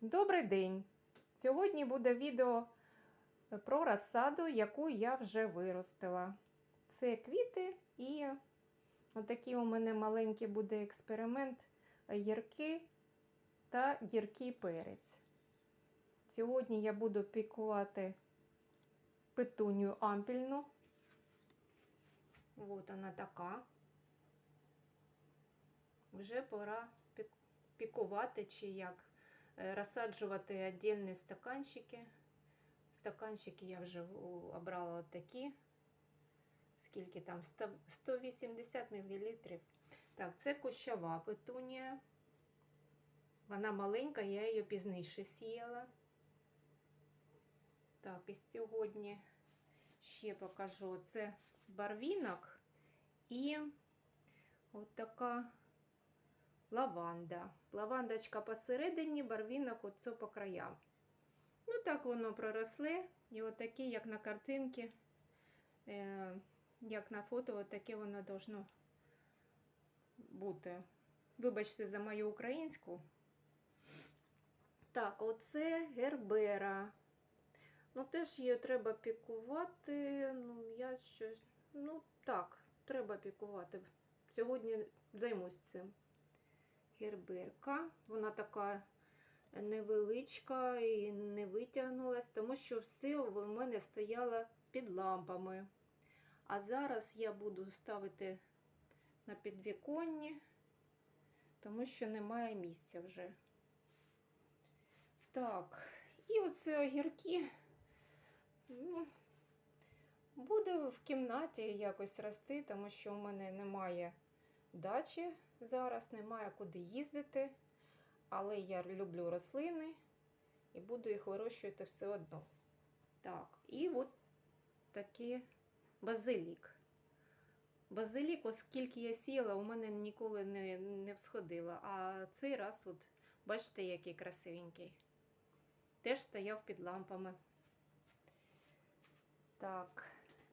Добрий день! Сьогодні буде відео про розсаду, яку я вже виростила. Це квіти і отакий у мене маленький буде експеримент гірки та гіркий перець. Сьогодні я буду пікувати петунію ампільну. От вона така. Вже пора пікувати чи як розсаджувати віддільні стаканчики. Стаканчики я вже обрала такі. Скільки там? 180 мл. Так, це кущова петунія. Вона маленька, я її пізніше сіяла. Так, і сьогодні ще покажу. Це барвінок і от така лаванда. Лавандочка посередині, барвінок оце по краям. Ну, так воно проросле. І отакі, як на картинці, е, як на фото, от таке воно должно бути. Вибачте за мою українську. Так, оце гербера. Ну, теж її треба пікувати. Ну, я щось. Ну, так, треба пікувати. Сьогодні займусь цим. Герберка. Вона така невеличка і не витягнулась, тому що все в мене стояло під лампами. А зараз я буду ставити на підвіконні, тому що немає місця вже. Так, і оце огірки. Ну, Буде в кімнаті якось рости, тому що в мене немає дачі зараз, немає куди їздити. Але я люблю рослини і буду їх вирощувати все одно. Так, і от такий базилік. Базилік, оскільки я сіяла, у мене ніколи не, не всходило. А цей раз, от, бачите, який красивенький. Теж стояв під лампами. Так,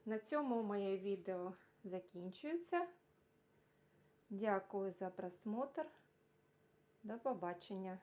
на цьому моє відео закінчується. Дякую за просмотр. До побачення.